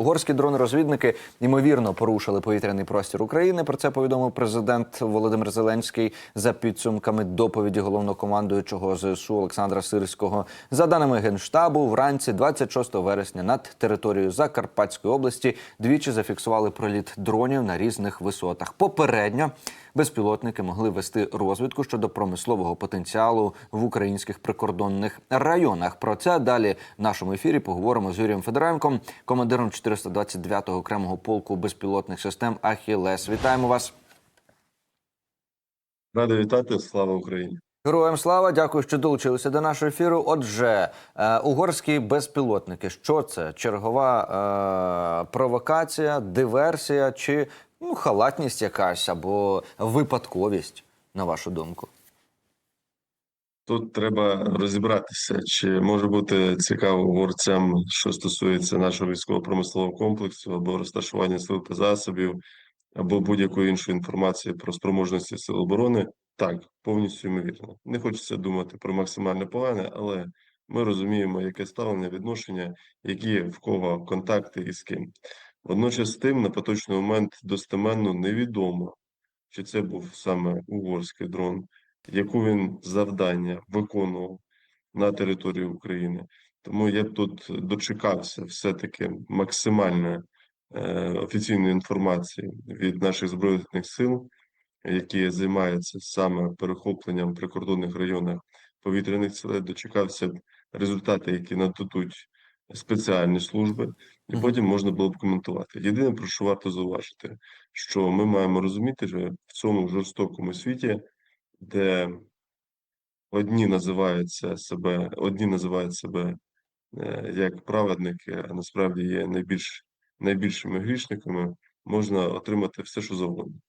Угорські дрони-розвідники ймовірно порушили повітряний простір України. Про це повідомив президент Володимир Зеленський за підсумками доповіді головнокомандуючого ЗСУ Олександра Сирського. За даними генштабу, вранці 26 вересня над територією Закарпатської області двічі зафіксували проліт дронів на різних висотах. Попередньо безпілотники могли вести розвідку щодо промислового потенціалу в українських прикордонних районах. Про це далі в нашому ефірі поговоримо з Юрієм Федоренком, командиром 429-го окремого полку безпілотних систем Ахілес. Вітаємо вас. Радий вітати, слава Україні. Героям слава, дякую, що долучилися до нашого ефіру. Отже, е, угорські безпілотники. Що це? Чергова е, провокація, диверсія чи ну, халатність якась або випадковість, на вашу думку? Тут треба розібратися, чи може бути цікаво угорцям, що стосується нашого військово-промислового комплексу або розташування сил та засобів, або будь-якої іншої інформації про спроможності сил оборони. Так, повністю ймовірно. Не хочеться думати про максимальне погане, але ми розуміємо, яке ставлення, відношення, які в кого контакти і з ким. Водночас тим на поточний момент достеменно невідомо, чи це був саме угорський дрон, яку він завдання виконував на території України. Тому я б тут дочекався все-таки максимальної е, офіційної інформації від наших збройних сил, які займаються саме перехопленням в прикордонних районах повітряних сил, дочекався б результати, які нададуть спеціальні служби, і потім можна було б коментувати. Єдине, про що варто зауважити, що ми маємо розуміти, що в цьому жорстокому світі, де одні називаються себе, одні називають себе е, як праведники, а насправді є найбільш найбільшими грішниками, можна отримати все, що завгодно.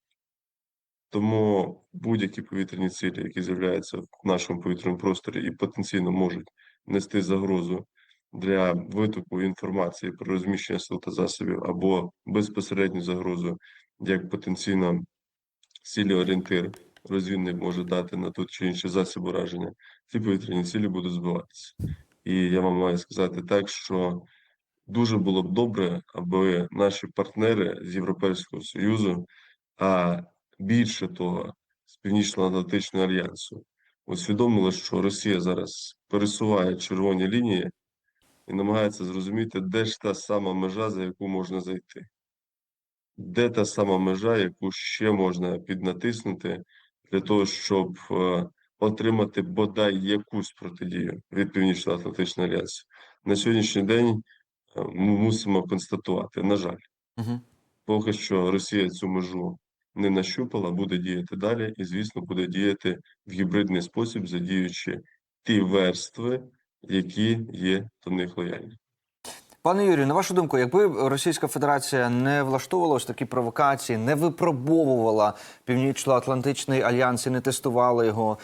Тому будь-які повітряні цілі, які з'являються в нашому повітряному просторі і потенційно можуть нести загрозу для витоку інформації про розміщення сил та засобів або безпосередню загрозу, як потенційно цілі орієнтир розвідник може дати на тут чи інший засіб ураження, ці повітряні цілі будуть збиватися. І я вам маю сказати так, що дуже було б добре, аби наші партнери з Європейського Союзу, а більше того, з Північно-Атлантичного альянсу, усвідомили, що Росія зараз пересуває червоні лінії і намагається зрозуміти, де ж та сама межа, за яку можна зайти. Де та сама межа, яку ще можна піднатиснути для того, щоб е, отримати бодай якусь протидію від Північно-Атлантичного альянсу? На сьогоднішній день е, ми мусимо констатувати, на жаль, Угу. поки що Росія цю межу не нащупала, буде діяти далі, і, звісно, буде діяти в гібридний спосіб, задіючи ті верстви, які є до них лояльні. Пане Юрію, на вашу думку, якби Російська Федерація не влаштовувала ось такі провокації, не випробовувала Північно-Атлантичний альянс і не тестувала його,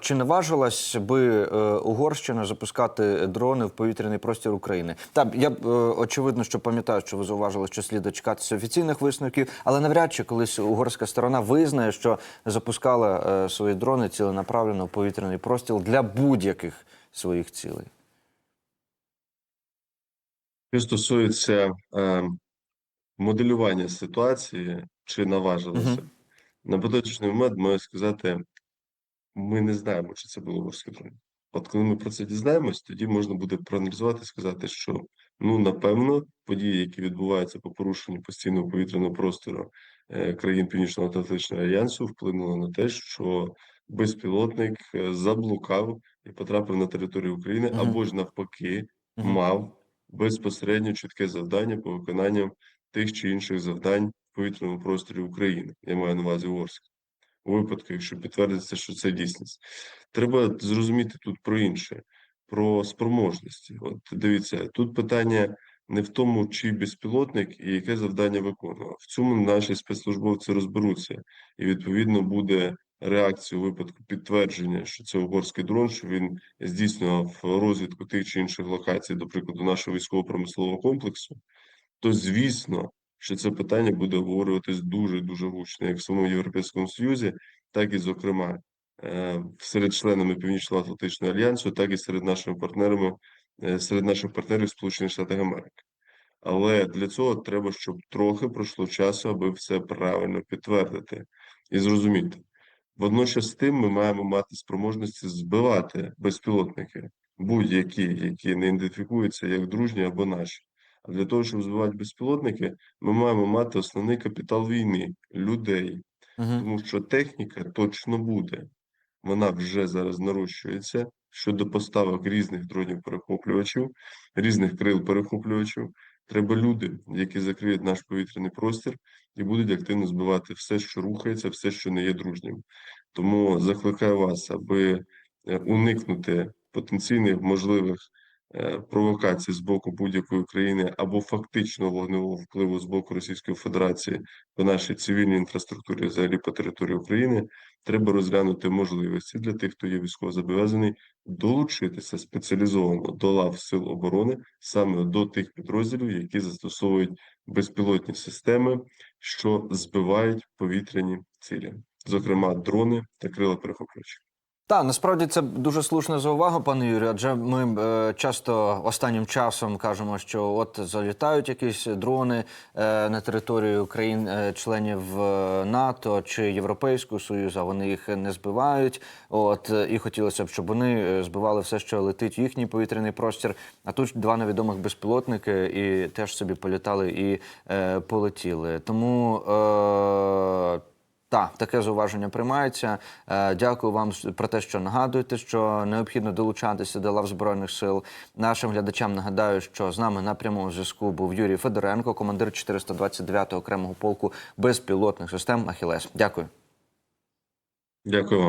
чи наважилась би е, Угорщина запускати дрони в повітряний простір України? Так, я е, очевидно, що пам'ятаю, що ви зауважили, що слід дочекатися офіційних висновків, але навряд чи колись угорська сторона визнає, що запускала е, свої дрони ціленаправленно в повітряний простір для будь-яких своїх цілей. Що стосується е, моделювання ситуації, чи наважилося, Мгм. на поточний момент маю сказати, ми не знаємо, чи це було угорське дрон. От коли ми про це дізнаємось, тоді можна буде проаналізувати і сказати, що ну напевно події, які відбуваються по порушенню постійного повітряного простору е, країн Північно-Атлантичного альянсу, вплинуло на те, що безпілотник е, заблукав і потрапив на територію України, Мгм. або ж навпаки, Мгм. мав безпосередньо чітке завдання по виконанню тих чи інших завдань в повітряному просторі України. Я маю на увазі Орськ. У випадку, якщо підтвердиться, що це дійсність, треба зрозуміти тут про інше, про спроможності. От дивіться, тут питання не в тому, чи безпілотник і яке завдання виконував. В цьому наші спецслужбовці розберуться, і відповідно буде реакція у випадку підтвердження, що це угорський дрон, що він здійснював розвідку тих чи інших локацій, до прикладу, нашого військово-промислового комплексу. То звісно, що це питання буде обговорюватись дуже дуже гучно, як в самому Європейському Союзі, так і, зокрема, е, серед членами Північно-Атлантичного альянсу, так і серед нашими партнерами, е, серед наших партнерів Сполучених Штатів Америки. Але для цього треба, щоб трохи пройшло часу, аби все правильно підтвердити і зрозуміти. Водночас з тим ми маємо мати спроможності збивати безпілотники, будь-які, які не ідентифікуються як дружні або наші. А для того, щоб збивати безпілотники, ми маємо мати основний капітал війни людей, Угу. тому що техніка точно буде. Вона вже зараз нарощується щодо поставок різних дронів-перехоплювачів, різних крил-перехоплювачів. Треба люди, які закриють наш повітряний простір і будуть активно збивати все, що рухається, все, що не є дружнім. Тому закликаю вас, аби е, уникнути потенційних можливих е, провокацій з боку будь-якої країни або фактичного вогневого впливу з боку Російської Федерації по нашій цивільній інфраструктурі, взагалі по території України, треба розглянути можливості для тих, хто є військовозобов'язаний, долучитися спеціалізовано до лав Сил оборони саме до тих підрозділів, які застосовують безпілотні системи, що збивають повітряні цілі, зокрема дрони та крила перехоплювачі. Так, насправді це дуже слушна заувага, пане Юрію. Адже ми е, часто останнім часом кажемо, що от залітають якісь дрони е, на територію країн е, е, НАТО чи Європейського Союзу, а вони їх не збивають. От е, і хотілося б, щоб вони е, збивали все, що летить в їхній повітряний простір. А тут два невідомих безпілотники і теж собі політали і е, полетіли. Тому. Е, так, таке зауваження приймається. Е, Дякую вам про те, що нагадуєте, що необхідно долучатися до лав збройних сил. Нашим глядачам нагадаю, що з нами на прямому зв'язку був Юрій Федоренко, командир 429-го окремого полку безпілотних систем Ахілес. Дякую. Дякую вам.